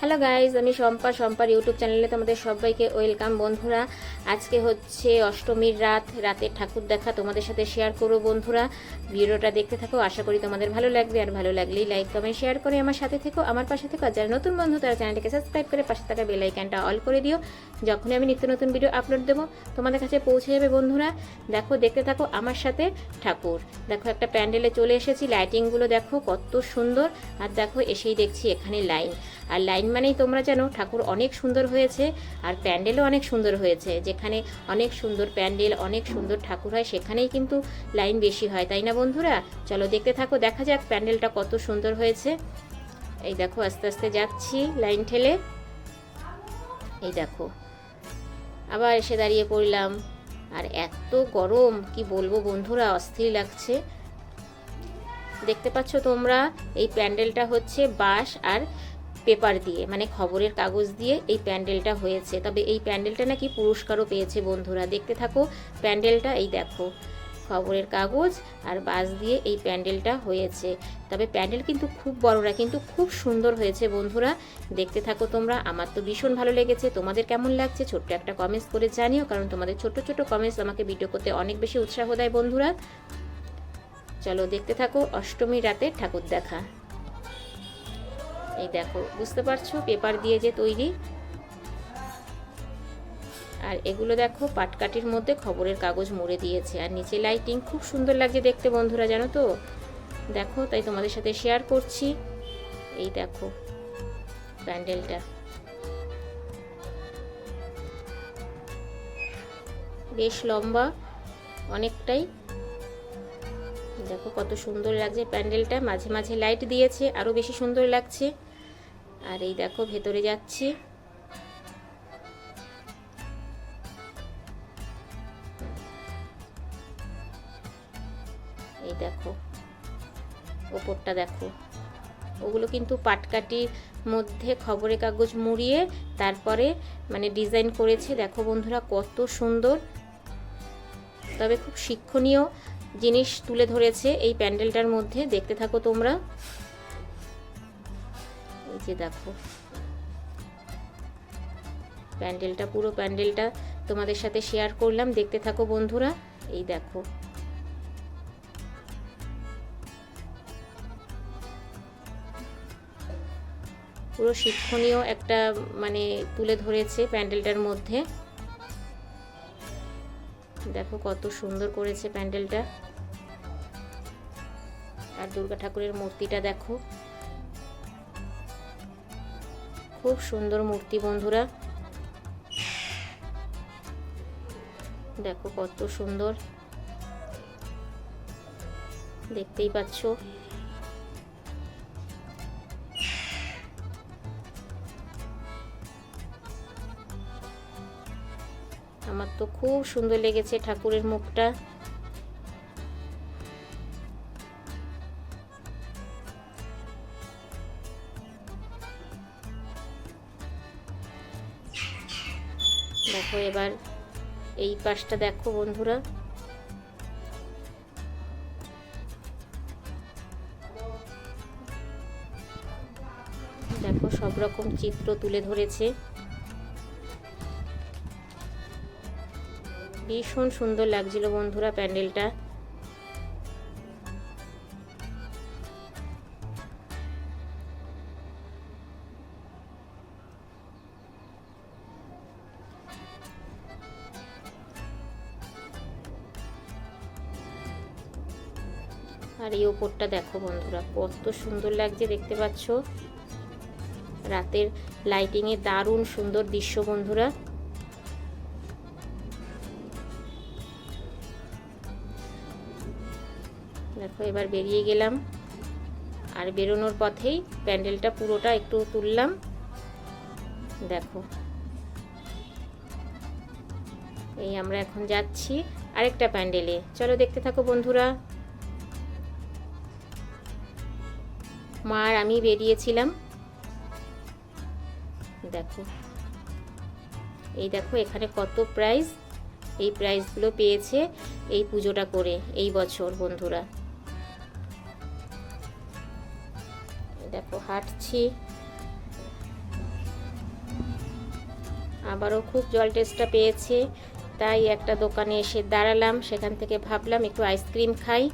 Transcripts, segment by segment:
Hello guys আমি Shampa. শম্পার YouTube চ্যানেলে তোমাদের সবাইকে ওয়েলকাম বন্ধুরা। আজকে হচ্ছে অষ্টমীর রাত। রাতের ঠাকুর দেখা তোমাদের সাথে শেয়ার করো বন্ধুরা। ভিডিওটা দেখতে থাকো। আশা করি তোমাদের ভালো লাগবে। আর ভালো লাগলেই লাইক কমেন্ট শেয়ার করে আমার সাথে থেকো। আমার পাশে থেকো। আর যারা নতুন বন্ধু, তারা চ্যানেলটিকে সাবস্ক্রাইব করে পাশে থাকা বেল আইকনটা অল করে দিও। যখনই আমি নিত্য নতুন ভিডিও আপলোড দেবো, তোমাদের কাছে পৌঁছে যাবে, বন্ধুরা। দেখো, দেখতে থাকো আমার সাথে ঠাকুর। দেখো, একটা প্যান্ডেলে চলে এসেছি। লাইটিংগুলো দেখো, কত সুন্দর। আর দেখো, এসেই দেখছি এখানে লাইন আর লাইন মানেই তোমরা জানো ঠাকুর অনেক সুন্দর হয়েছে আর প্যান্ডেলও অনেক সুন্দর হয়েছে। যেখানে অনেক সুন্দর প্যান্ডেল, অনেক সুন্দর ঠাকুর হয়, সেখানেই কিন্তু লাইন বেশি হয়। তাই না বন্ধুরা? চলো দেখতে থাকো, দেখা যাক প্যান্ডেলটা কত সুন্দর হয়েছে। এই দেখো, আস্তে আস্তে যাচ্ছি লাইন ঠেলে। এই দেখো, আবার এসে দাঁড়িয়ে পড়লাম। আর এত গরম, কি বলব বন্ধুরা, অস্থির লাগছে। দেখতে পাচ্ছ তোমরা, এই প্যান্ডেলটা হচ্ছে বাঁশ আর পেপার দিয়ে মানে খবরের কাগজ দিয়ে এই প্যান্ডেলটা হয়েছে। তবে এই প্যান্ডেলটা নাকি পুরস্কারও পেয়েছে বন্ধুরা। দেখতে থাকো, প্যান্ডেলটা এই দেখো, খবরের কাগজ আর বাঁশ দিয়ে এই প্যান্ডেলটা হয়েছে। তবে প্যান্ডেল কিন্তু খুব বড়রা, কিন্তু খুব সুন্দর হয়েছে বন্ধুরা। দেখতে থাকো তোমরা, আমার তো ভীষণ ভালো লেগেছে। তোমাদের কেমন লাগছে ছোট্ট একটা কমেন্টস করে জানিও, কারণ তোমাদের ছোট ছোট কমেন্টস আমাকে ভিডিও করতে অনেক বেশি উৎসাহ দেয় বন্ধুরা। চলো দেখতে থাকো, অষ্টমী রাতে ঠাকুর দেখা। এই দেখো, বুঝতে পারছ? পেপার দিয়ে যে তৈরি। আর এগুলো দেখো, পাটকাঠির মধ্যে খবরের কাগজ মুড়ে দিয়েছে। আর নিচে লাইটিং খুব সুন্দর লাগছে দেখতে বন্ধুরা, জানো তো? দেখো, তাই তোমাদের সাথে শেয়ার করছি। এই দেখো, প্যান্ডেলটা। বেশ লম্বা, অনেকটাই। দেখো কত সুন্দর লাগছে প্যান্ডেলটা। মাঝে মাঝে লাইট দিয়েছে আরও বেশি সুন্দর লাগছে। আর এই দেখো ভেতরে যাচ্ছি। এই দেখো, ওপরটা দেখো। ওগুলো কিন্তু পাটকাটির মধ্যে খবরের কাগজ মুড়িয়ে তারপরে মানে ডিজাইন করেছে। দেখো বন্ধুরা কত সুন্দর। তবে খুব শিক্ষণীয়। জিনিস তুলে ধরেছে এই প্যান্ডেলটার মধ্যে। দেখতে থাকো তোমরা। এই যে দেখো। প্যান্ডেলটা, পুরো প্যান্ডেলটা তোমাদের সাথে শেয়ার করলাম। দেখতে থাকো বন্ধুরা। এই দেখো। পুরো শিক্ষণীয় একটা মানে তুলে ধরেছে প্যান্ডেলটার মধ্যে। দেখো কত সুন্দর করেছে প্যান্ডেলটা। আর দুর্গা ঠাকুরের মূর্তিটা দেখো। খুব সুন্দর মূর্তি বন্ধুরা। দেখো কত সুন্দর। দেখতেই পাচ্ছ। আমার তো খুব সুন্দর লেগেছে ঠাকুরের মুখটা। দেখো এবার এই পাশটা দেখো বন্ধুরা। দেখো সব রকম চিত্র তুলে ধরেছে। ভীষণ সুন্দর লাগছিল বন্ধুরা প্যান্ডেলটা। আর এই ওপরটা দেখো বন্ধুরা, কত সুন্দর লাগছে দেখতে পাচ্ছ। রাতের লাইটিংয়ে দারুণ সুন্দর দৃশ্য বন্ধুরা। দেখো, এবার বেরিয়ে গেলাম। আর বেরোনোর পথেই প্যান্ডেলটা পুরোটা একটু তুললাম। দেখো। এই আমরা এখন যাচ্ছি আরেকটা প্যান্ডেলে। চলো দেখতে থাকো বন্ধুরা। মা আর আমি বেরিয়েছিলাম। দেখো। এই দেখো, এখানে কত প্রাইজ এই প্রাইজগুলো পেয়েছে এই পুজোটা করে, এই বছর বন্ধুরা। দেখো, হাঁটছি। আবারও খুব জল টেস্টটা পেয়েছে। তাই একটা দোকানে এসে দাঁড়ালাম। সেখান থেকে ভাবলাম একটু আইসক্রিম খাই।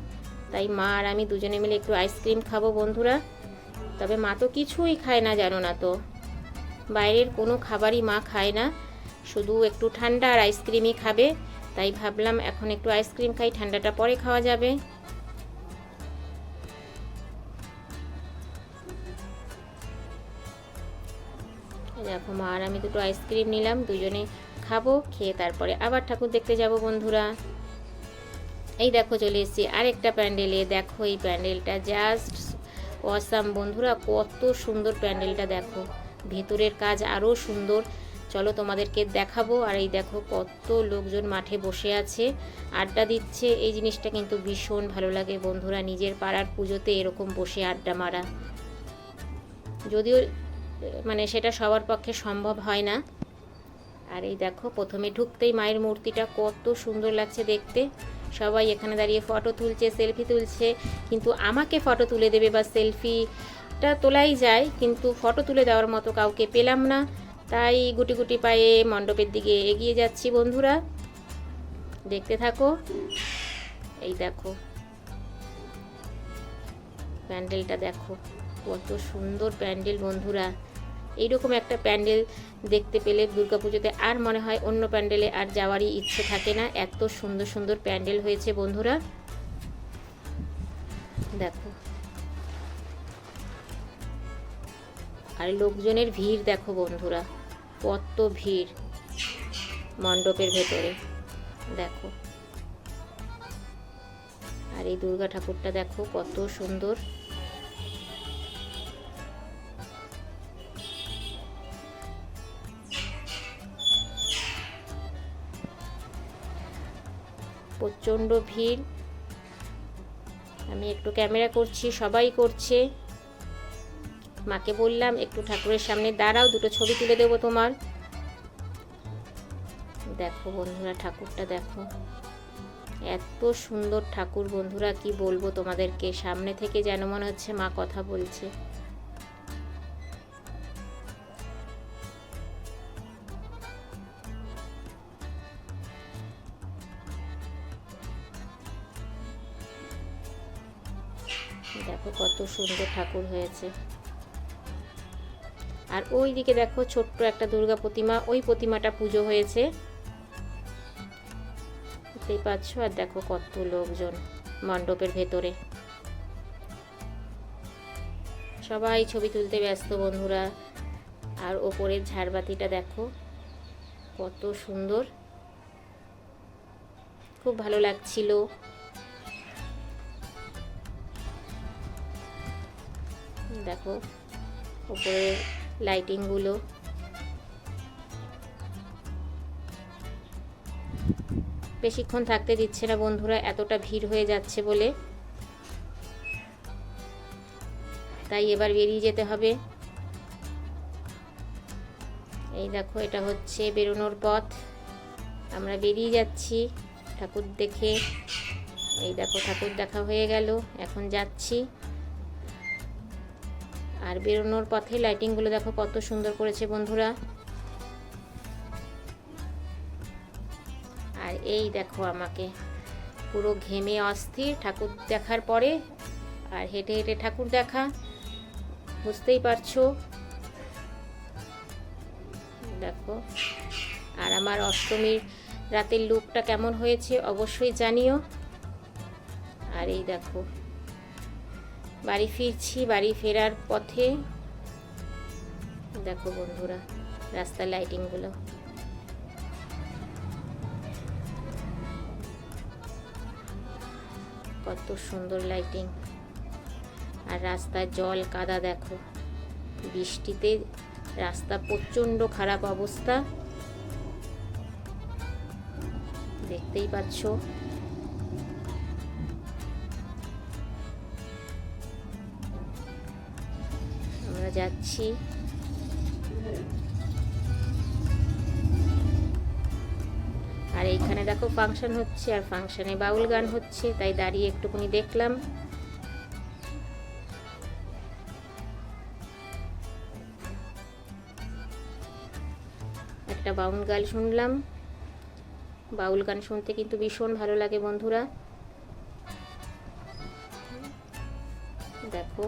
তাই মা আর আমি দুজনে মিলে একটু আইসক্রিম খাব বন্ধুরা। তবে মা তো কিছুই খায় না, জানো না তো। বাইরের কোনো খাবারই মা খায় না। শুধু একটু ঠান্ডা আর আইসক্রিমই খাবে। তাই ভাবলাম এখন একটু আইসক্রিম খাই, ঠান্ডাটা পরে খাওয়া যাবে। দেখো মা, আর আমি দুটো আইসক্রিম নিলাম, দুজনে খাব, খেয়ে তারপরে আবার ঠাকুর দেখতে যাব বন্ধুরা। এই দেখো চলে এসেছি আরেকটা প্যান্ডেলে, দেখো এই প্যান্ডেলটা জাস্ট অসাম বন্ধুরা, কত সুন্দর প্যান্ডেলটা দেখো, ভেতরের কাজ আরও সুন্দর। চলো তোমাদেরকে দেখাবো, আর এই দেখো কত লোকজন মাঠে বসে আছে, আড্ডা দিচ্ছে, এই জিনিসটা কিন্তু ভীষণ ভালো লাগে বন্ধুরা, নিজের পাড়ার পুজোতে এরকম বসে আড্ডা মারা। যদিও মানে সেটা সবার পক্ষে সম্ভব হয় না। আর এই দেখো, প্রথমে ঢুকতেই মায়ের মূর্তিটা কত সুন্দর লাগছে দেখতে। সবাই এখানে দাঁড়িয়ে ফটো তুলছে সেলফি তুলছে, কিন্তু আমাকে ফটো তুলে দেবে বা সেলফিটা তোলাই যায়, কিন্তু ফটো তুলে দেওয়ার মতো কাউকে পেলাম না। তাই গুটি গুটি পায়ে মণ্ডপের দিকে এগিয়ে যাচ্ছি বন্ধুরা। দেখতে থাকো। এই দেখো। প্যান্ডেলটা দেখো। কত সুন্দর প্যান্ডেল বন্ধুরা। এইরকম একটা প্যান্ডেল দেখতে পেলে দুর্গাপুজোতে আর মনে হয় অন্য প্যান্ডেলে আর যাওয়ারই ইচ্ছে থাকে না। এত সুন্দর সুন্দর প্যান্ডেল হয়েছে বন্ধুরা। দেখো। আর লোকজনের ভিড় দেখো বন্ধুরা, কত ভিড় মণ্ডপের ভেতরে। দেখো। আর এই দুর্গা ঠাকুরটা দেখো কত সুন্দর। প্রচণ্ড ভিড়। আমি একটু ক্যামেরা করছি, সবাই করছে। মাকে বললাম, একটু ঠাকুরের সামনে দাঁড়াও, দুটো ছবি তুলে দেবো তোমার। দেখো বন্ধুরা, ঠাকুরটা দেখো। এত সুন্দর ঠাকুর বন্ধুরা, কি বলব তোমাদেরকে? সামনে থেকে যেন মনে হচ্ছে মা কথা বলছে। দেখো কত সুন্দর ঠাকুর হয়েছে। আর ওই দিকে দেখো ছোট্ট একটা দুর্গা প্রতিমা, ওই প্রতিমাটা পুজো হয়েছে। দেখতেই পাচ্ছ? আর দেখো কত লোকজন মণ্ডপের ভেতরে। সবাই ছবি তুলতে ব্যস্ত বন্ধুরা। আর ওপরের ঝাড়বাতিটা দেখো, কত সুন্দর। খুব ভালো লাগছিল। দেখো, উপরে লাইটিংগুলো বেশিক্ষণ থাকতে দিচ্ছে না বন্ধুরা, এতটা ভিড় হয়ে যাচ্ছে বলে। তাই এবার বেরিয়ে যেতে হবে। এই দেখো, এটা হচ্ছে বেরোনোর পথ। আমরা বেরিয়ে যাচ্ছি ঠাকুর দেখে। এই দেখো, ঠাকুর দেখা হয়ে গেল, এখন যাচ্ছি। আর বেরোনোর পথে লাইটিংগুলো দেখো কত সুন্দর করেছে বন্ধুরা। আর এই দেখো আমাকে, পুরো ঘেমে অস্থির, ঠাকুর দেখার পরে আর হেঁটে হেঁটে ঠাকুর দেখা, বুঝতেই পারছ? দেখো, আর আমার অষ্টমীর রাতের লুকটা কেমন হয়েছে অবশ্যই জানিও। আর এই দেখো বাড়ি ফিরছি, বাড়ি ফেরার পথে। দেখো বন্ধুরা, রাস্তার লাইটিংগুলো কত সুন্দর লাইটিং আর রাস্তায় জল কাদা, দেখো। বৃষ্টিতে রাস্তা প্রচণ্ড খারাপ অবস্থা। দেখতেই পাচ্ছ। যাচ্ছি। আর এইখানে দেখো ফাংশন হচ্ছে, আর ফাংশনে বাউল গান হচ্ছে, তাই দাঁড়িয়ে একটুখানি দেখলাম। একটা বাউল গান শুনলাম। বাউল গান শুনতে কিন্তু ভীষণ ভালো লাগে বন্ধুরা। দেখো।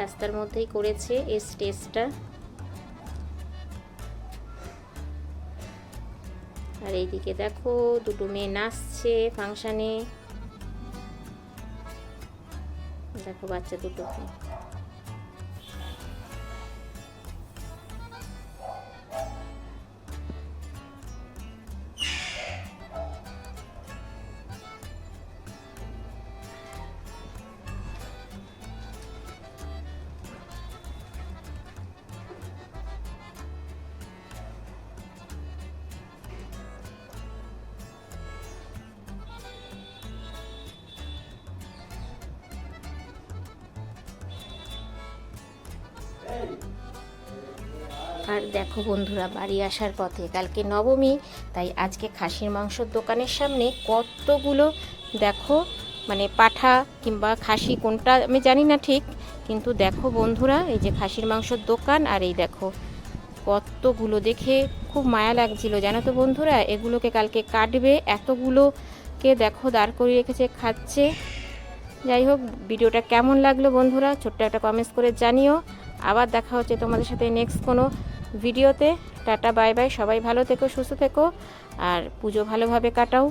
রাস্তার মধ্যেই করেছে এই স্টেজটা আর এইদিকে দেখো, দুটো মেয়ে নাচছে ফাংশানে। দেখো বাচ্চা দুটোকে। আর দেখো বন্ধুরা, বাড়ি আসার পথে। কালকে নবমী, তাই আজকে খাসির মাংসর দোকানের সামনে কতগুলো দেখো মানে পাঠা কিংবা খাসি কোনটা আমি জানি না ঠিক, কিন্তু দেখো বন্ধুরা, এই যে খাসির মাংসর দোকান আর এই দেখো কতগুলো দেখে খুব মায়া লাগছিল। জানো তো বন্ধুরা, এগুলোকে কালকে কাটবে, এতগুলোকে দেখো দাঁড় করিয়ে রেখেছে, খাচ্ছে। যাই হোক, ভিডিওটা কেমন লাগল বন্ধুরা, ছোট্ট একটা কমেন্টস করে জানিও। আবার দেখা হচ্ছে তোমাদের সাথে নেক্সট কোনো ভিডিওতে। টাটা বাই বাই সবাই ভালো থেকো, সুস্থ থেকো, আর পুজো ভালোভাবে কাটাও।